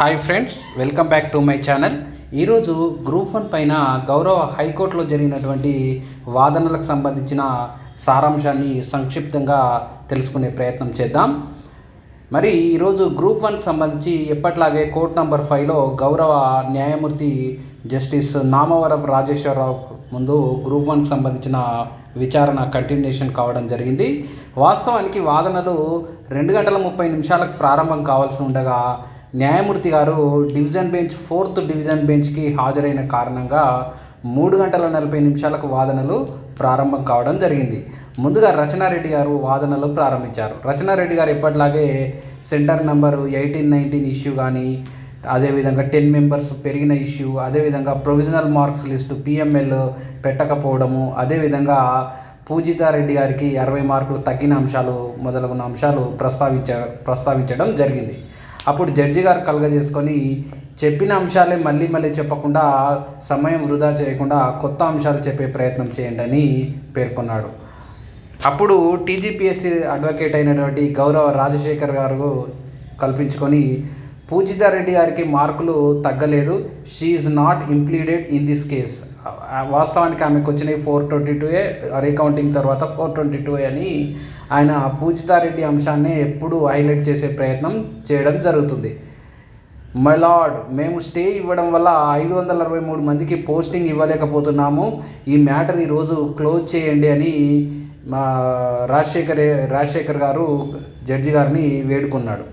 Hi friends welcome back to my channel ఈరోజు group one పైన గౌరవ హైకోర్టులో జరిగినటువంటి వాదనలకు సంబంధించిన సారాంశాన్ని సంక్షిప్తంగా తెలుసుకునే ప్రయత్నం చేద్దాం. మరి ఈరోజు గ్రూప్ వన్కి సంబంధించి ఎప్పట్లాగే కోర్ట్ నంబర్ ఫైవ్లో గౌరవ న్యాయమూర్తి జస్టిస్ నామవరం రాజేశ్వరరావు ముందు గ్రూప్ వన్కి సంబంధించిన విచారణ కంటిన్యూషన్ కావడం జరిగింది. వాస్తవానికి వాదనలు రెండు గంటల ముప్పై నిమిషాలకు ప్రారంభం కావాల్సి ఉండగా న్యాయమూర్తి గారు డివిజన్ బెంచ్ ఫోర్త్ డివిజన్ బెంచ్కి హాజరైన కారణంగా మూడు గంటల నలభై నిమిషాలకు వాదనలు ప్రారంభం కావడం జరిగింది. ముందుగా రచనారెడ్డి గారు వాదనలు ప్రారంభించారు. రచనారెడ్డి గారు ఎప్పటిలాగే centre number eighteen nineteen issue కానీ అదేవిధంగా టెన్ మెంబర్స్ పెరిగిన ఇష్యూ అదేవిధంగా ప్రొవిజనల్ మార్క్స్ లిస్టు పిఎంఎల్ పెట్టకపోవడము అదేవిధంగా పూజితారెడ్డి గారికి అరవై మార్కులు తగ్గిన అంశాలు మొదలగున అంశాలు ప్రస్తావించ ప్రస్తావించడం జరిగింది. అప్పుడు జడ్జి గారు కలగజేసుకొని చెప్పిన అంశాలే మళ్ళీ మళ్ళీ చెప్పకుండా సమయం వృధా చేయకుండా కొత్త అంశాలు చెప్పే ప్రయత్నం చేయండి అని పేర్కొన్నాడు. అప్పుడు టీజీపీఎస్సీ అడ్వకేట్ అయినటువంటి గౌరవ రాజశేఖర్ గారు కల్పించుకొని పూజితారెడ్డి గారికి మార్కులు తగ్గలేదు. She's not impleaded in this case వాస్తవానికి ఆమెకు వచ్చినాయి four twenty two a recounting తర్వాత ఫోర్ ట్వంటీ టూ అని ఆయన పూజితారెడ్డి అంశాన్ని ఎప్పుడూ హైలైట్ చేసే ప్రయత్నం చేయడం జరుగుతుంది. మై లార్డ్ మేము స్టే ఇవ్వడం వల్ల ఐదు వందల అరవై మూడు మందికి పోస్టింగ్ ఇవ్వలేకపోతున్నాము. ఈ మ్యాటర్ ఈరోజు క్లోజ్ చేయండి అని మా రాజశేఖర్ రాజశేఖర్ గారు జడ్జి గారిని వేడుకున్నాడు.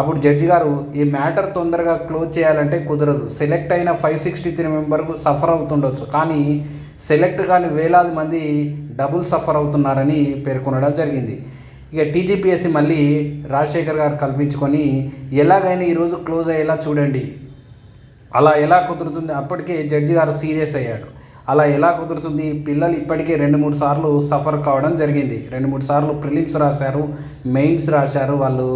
అప్పుడు జడ్జి గారు ఈ మ్యాటర్ తొందరగా క్లోజ్ చేయాలంటే కుదరదు. సెలెక్ట్ అయిన ఫైవ్ సిక్స్టీ త్రీ మెంబర్కు సఫర్ అవుతుండొచ్చు. కానీ సెలెక్ట్ కాని వేలాది మంది డబుల్ సఫర్ అవుతున్నారని పేర్కొనడం జరిగింది. ఇక టీజీపీఎస్సీ మళ్ళీ రాజశేఖర్ గారు కల్పించుకొని ఎలాగైనా ఈరోజు క్లోజ్ అయ్యేలా చూడండి. అలా ఎలా కుదురుతుంది? అప్పటికే జడ్జి గారు సీరియస్ అయ్యాడు. అలా ఎలా కుదురుతుంది? పిల్లలు ఇప్పటికే రెండు మూడు సార్లు సఫర్ కావడం జరిగింది. రెండు మూడు సార్లు ప్రిలిమ్స్ రాశారు మెయిన్స్ రాశారు వాళ్ళు.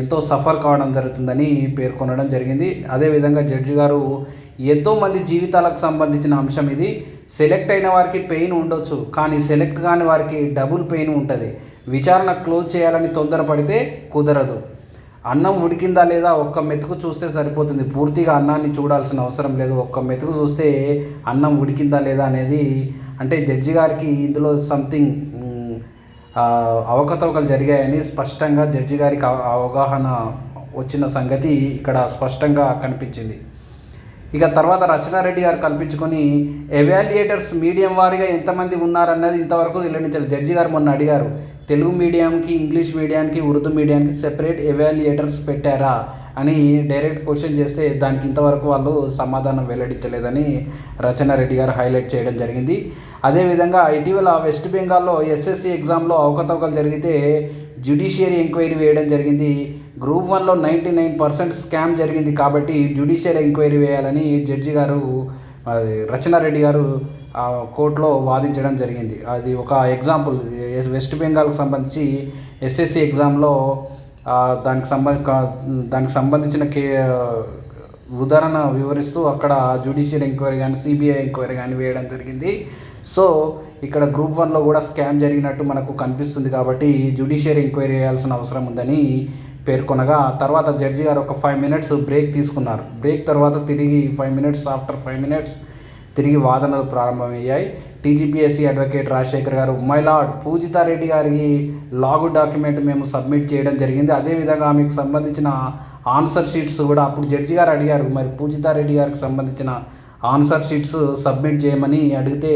ఎంతో సఫర్ కావడం జరుగుతుందని పేర్కొనడం జరిగింది. అదేవిధంగా జడ్జి గారు ఎంతోమంది జీవితాలకు సంబంధించిన అంశం ఇది. సెలెక్ట్ అయిన వారికి పెయిన్ ఉండొచ్చు కానీ సెలెక్ట్ కాని వారికి డబుల్ పెయిన్ ఉంటుంది. విచారణ క్లోజ్ చేయాలని తొందరపడితే కుదరదు. అన్నం ఉడికిందా లేదా ఒక్క మెతుకు చూస్తే సరిపోతుంది. పూర్తిగా అన్నాన్ని చూడాల్సిన అవసరం లేదు. ఒక్క మెతుకు చూస్తే అన్నం ఉడికిందా లేదా అనేది అంటే జడ్జి గారికి ఇందులో సంథింగ్ అవకతవకలు జరిగాయని స్పష్టంగా జడ్జి గారికి అవగాహన వచ్చిన సంగతి ఇక్కడ స్పష్టంగా కనిపించింది. ఇక తర్వాత రచనారెడ్డి గారు కల్పించుకొని ఎవాల్యుయేటర్స్ మీడియం వారిగా ఎంతమంది ఉన్నారన్నది ఇంతవరకు వెల్లడించారు జడ్జి గారు మొన్న అడిగారు తెలుగు మీడియంకి ఇంగ్లీష్ మీడియానికి ఉర్దూ మీడియానికి సెపరేట్ ఎవాల్యుయేటర్స్ పెట్టారా? అని డైరెక్ట్ క్వశ్చన్ చేస్తే దానికి ఇంతవరకు వాళ్ళు సమాధానం వెల్లడించలేదని రచనారెడ్డి గారు హైలైట్ చేయడం జరిగింది. అదేవిధంగా ఇటీవల వెస్ట్ బెంగాల్లో ఎస్ఎస్సి ఎగ్జామ్లో అవకతవకలు జరిగితే జ్యుడిషియరీ ఎంక్వైరీ వేయడం జరిగింది. గ్రూప్ వన్లో నైంటీ నైన్ పర్సెంట్ స్కామ్ జరిగింది కాబట్టి జ్యుడిషియరీ ఎంక్వైరీ వేయాలని జడ్జి గారు రచనారెడ్డి గారు కోర్టులో వాదించడం జరిగింది. అది ఒక ఎగ్జాంపుల్. వెస్ట్ బెంగాల్కి సంబంధించి ఎస్ఎస్సి ఎగ్జామ్లో దానికి సంబంధ దానికి సంబంధించిన కే ఉదాహరణ వివరిస్తూ అక్కడ జ్యుడిషియల్ ఎంక్వైరీ కానీ సిబిఐ ఎంక్వైరీ కానీ వేయడం జరిగింది. సో ఇక్కడ గ్రూప్ వన్లో కూడా స్కామ్ జరిగినట్టు మనకు కనిపిస్తుంది కాబట్టి జ్యుడిషియరీ ఎంక్వైరీ చేయాల్సిన అవసరం ఉందని పేర్కొనగా తర్వాత జడ్జి గారు ఒక ఫైవ్ మినిట్స్ బ్రేక్ తీసుకున్నారు. బ్రేక్ తర్వాత తిరిగి five minutes after five minutes తిరిగి వాదనలు ప్రారంభమయ్యాయి. టీజీపీఎస్సీ అడ్వకేట్ రాజశేఖర్ గారు మై లార్డ్ పూజితారెడ్డి గారికి లాగు డాక్యుమెంట్ మేము సబ్మిట్ చేయడం జరిగింది. అదేవిధంగా ఆమెకు సంబంధించిన ఆన్సర్ షీట్స్ కూడా అప్పుడు జడ్జి గారు అడిగారు మరి పూజితారెడ్డి గారికి సంబంధించిన ఆన్సర్ షీట్స్ సబ్మిట్ చేయమని అడిగితే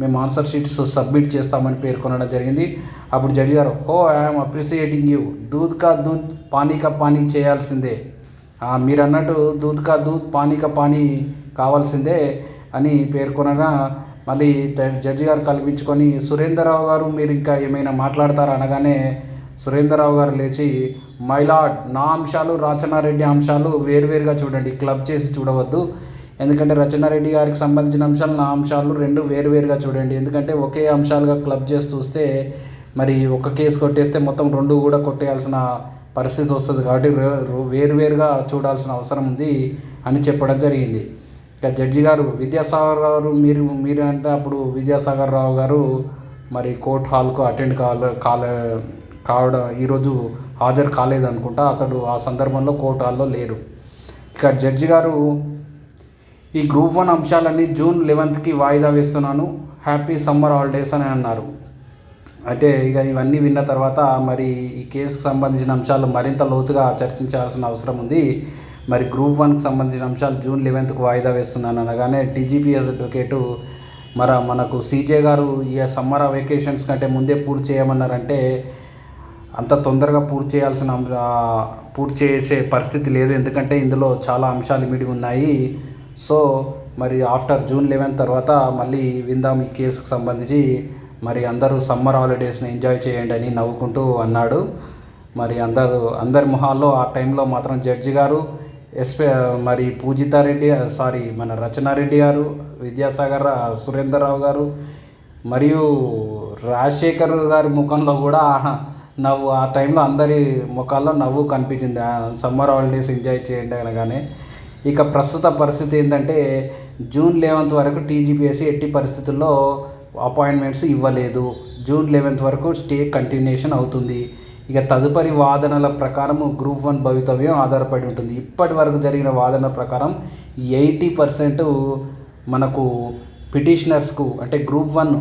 మేము ఆన్సర్ షీట్స్ సబ్మిట్ చేస్తామని పేర్కొనడం జరిగింది. అప్పుడు జడ్జి గారు హో ఐఎమ్ అప్రిసియేటింగ్ యూ. దూద్ కా దూద్ పానీ కా పానీ చేయాల్సిందే. మీరు అన్నట్టు దూద్ కా దూద్ పానీ కా పానీ కావాల్సిందే అని పేర్కొనగా మళ్ళీ జడ్జి గారు కల్పించుకొని సురేందర్రావు గారు మీరు ఇంకా ఏమైనా మాట్లాడతారా? అనగానే సురేందర్రావు గారు లేచి మైలాడ్ నా అంశాలు రాచనారెడ్డి అంశాలు వేరువేరుగా చూడండి. క్లబ్ చేసి చూడవద్దు. ఎందుకంటే రచనారెడ్డి గారికి సంబంధించిన అంశాలు నా అంశాలు రెండు వేరువేరుగా చూడండి. ఎందుకంటే ఒకే అంశాలుగా క్లబ్ చేసి చూస్తే మరి ఒక కేసు కొట్టేస్తే మొత్తం రెండు కూడా కొట్టేయాల్సిన పరిస్థితి వస్తుంది కాబట్టి రో- వేరువేరుగా చూడాల్సిన అవసరం ఉంది అని చెప్పడం జరిగింది. ఇక జడ్జి గారు విద్యాసాగర్ గారు మీరు మీరు అంటే అప్పుడు విద్యాసాగర్ రావు గారు మరి కోర్ట్ హాల్కు అటెండ్ కాలే కాలే కావడం ఈరోజు హాజరు కాలేదనుకుంటా అతడు ఆ సందర్భంలో కోర్టు హాల్లో లేరు. ఇక జడ్జి గారు ఈ గ్రూప్ వన్ అంశాలన్నీ జూన్ లెవెన్త్కి వాయిదా వేస్తున్నాను. హ్యాపీ సమ్మర్ హాలిడేస్ అని అన్నారు. అంటే ఇక ఇవన్నీ విన్న తర్వాత మరి ఈ కేసుకు సంబంధించిన అంశాలు మరింత లోతుగా చర్చించాల్సిన అవసరం ఉంది. మరి గ్రూప్ వన్కి సంబంధించిన అంశాలు జూన్ లెవెన్త్కు వాయిదా వేస్తున్నాను అనగానే టీజీపీఎస్ అడ్వకేటు మరి మనకు సీజే గారు ఈ సమ్మర్ వెకేషన్స్ కంటే ముందే పూర్తి చేయమన్నారంటే అంత తొందరగా పూర్తి చేయాల్సిన పూర్తి చేసే పరిస్థితి లేదు. ఎందుకంటే ఇందులో చాలా అంశాలు ఇమిడి ఉన్నాయి. సో మరి ఆఫ్టర్ జూన్ లెవెన్ తర్వాత మళ్ళీ విందాం ఈ కేసుకు సంబంధించి. మరి అందరూ సమ్మర్ హాలిడేస్ని ఎంజాయ్ చేయండి అని నవ్వుకుంటూ అన్నాడు. మరి అందరు అందరి మొహాల్లో ఆ టైంలో మాత్రం జడ్జి గారు ఎస్పీ మరి పూజితారెడ్డి సారీ మన రచనారెడ్డి గారు విద్యాసాగర్ సురేందర్రావు గారు మరియు రాజశేఖర్ గారి ముఖంలో కూడా ఆహా, నవ్వు ఆ టైంలో అందరి ముఖాల్లో నవ్వు కనిపించింది. ఆ, సమ్మర్ హాలిడేస్ ఎంజాయ్ చేయండి అనగానే. ఇక ప్రస్తుత పరిస్థితి ఏంటంటే జూన్ లెవెన్త్ వరకు టీజీపీఎస్సీ ఎట్టి పరిస్థితుల్లో అపాయింట్మెంట్స్ ఇవ్వలేదు. జూన్ లెవెన్త్ వరకు స్టే కంటిన్యూషన్ అవుతుంది. ఇక తదుపరి వాదనల ప్రకారం గ్రూప్ వన్ భవితవ్యం ఆధారపడి ఉంటుంది. ఇప్పటి వరకు జరిగిన వాదన ప్రకారం ఎయిటీ పర్సెంట్ మనకు పిటిషనర్స్కు అంటే గ్రూప్ వన్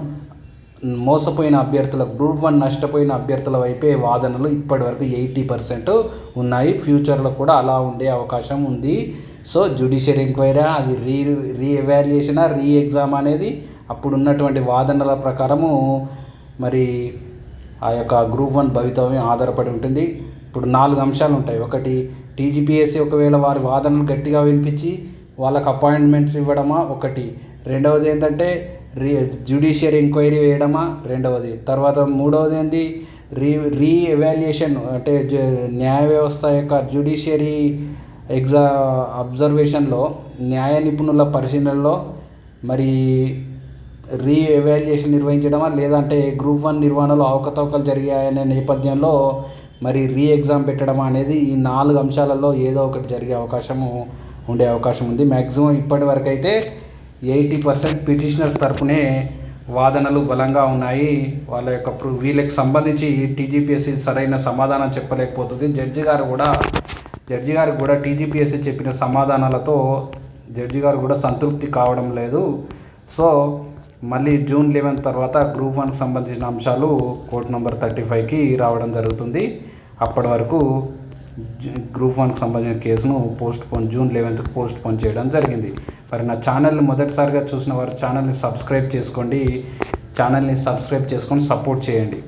మోసపోయిన అభ్యర్థుల గ్రూప్ వన్ నష్టపోయిన అభ్యర్థుల వైపే వాదనలు ఇప్పటివరకు ఎయిటీ పర్సెంట్ ఉన్నాయి. ఫ్యూచర్లో కూడా అలా ఉండే అవకాశం ఉంది. సో జ్యుడిషియల్ ఎంక్వైరీ అది రీ రీఎవాల్యుయేషన్ రీ ఎగ్జామ్ అనేది అప్పుడు ఉన్నటువంటి వాదనల ప్రకారము మరి ఆ యొక్క గ్రూప్ వన్ భవితవ్యం ఆధారపడి ఉంటుంది. ఇప్పుడు నాలుగు అంశాలు ఉంటాయి. ఒకటి టీజీపీఎస్సీ ఒకవేళ వారి వాదనలు గట్టిగా వినిపించి వాళ్ళకి అపాయింట్మెంట్స్ ఇవ్వడమా? ఒకటి రెండవది ఏంటంటే రీ జ్యుడిషియల్ ఎంక్వైరీ వేయడమా? రెండవది. తర్వాత మూడవది ఏంటి రీ రీ ఎవాల్యుయేషన్ అంటే జ- న్యాయ వ్యవస్థ యొక్క జ్యుడిషియరీ ఎగ్జా అబ్జర్వేషన్లో న్యాయ నిపుణుల పరిశీలనలో మరి రీ ఎవాల్యుయేషన్ నిర్వహించడమా లేదంటే గ్రూప్ వన్ నిర్వహణలో అవకతవకలు జరిగాయనే నేపథ్యంలో మరి రీ ఎగ్జామ్ పెట్టడమా అనేది ఈ నాలుగు అంశాలలో ఏదో ఒకటి జరిగే అవకాశము ఉండే అవకాశం ఉంది. మ్యాక్సిమం ఇప్పటి వరకు అయితే ఎయిటీ పర్సెంట్ పిటిషనర్స్ తరపునే వాదనలు బలంగా ఉన్నాయి. వాళ్ళ యొక్క వీళ్ళకి సంబంధించి టీజీపీఎస్సీ సరైన సమాధానం చెప్పలేకపోతుంది. జడ్జి గారు కూడా జడ్జి గారు కూడా టీజీపీఎస్సీ చెప్పిన సమాధానాలతో జడ్జి గారు కూడా సంతృప్తి కావడం లేదు. సో మళ్ళీ జూన్ లెవెన్ తర్వాత గ్రూప్ వన్కి సంబంధించిన అంశాలు కోర్ట్ నెంబర్ థర్టీ ఫైవ్కి రావడం జరుగుతుంది. అప్పటి వరకు గ్రూప్ వన్కి సంబంధించిన కేసును పోస్ట్ పోన్ జూన్ లెవెన్త్కి పోస్ట్ పోన్ చేయడం జరిగింది. మరి నా ఛానల్ని మొదటిసారిగా చూసిన వారు ఛానల్ని సబ్స్క్రైబ్ చేసుకోండి. ఛానల్ని సబ్స్క్రైబ్ చేసుకొని సపోర్ట్ చేయండి.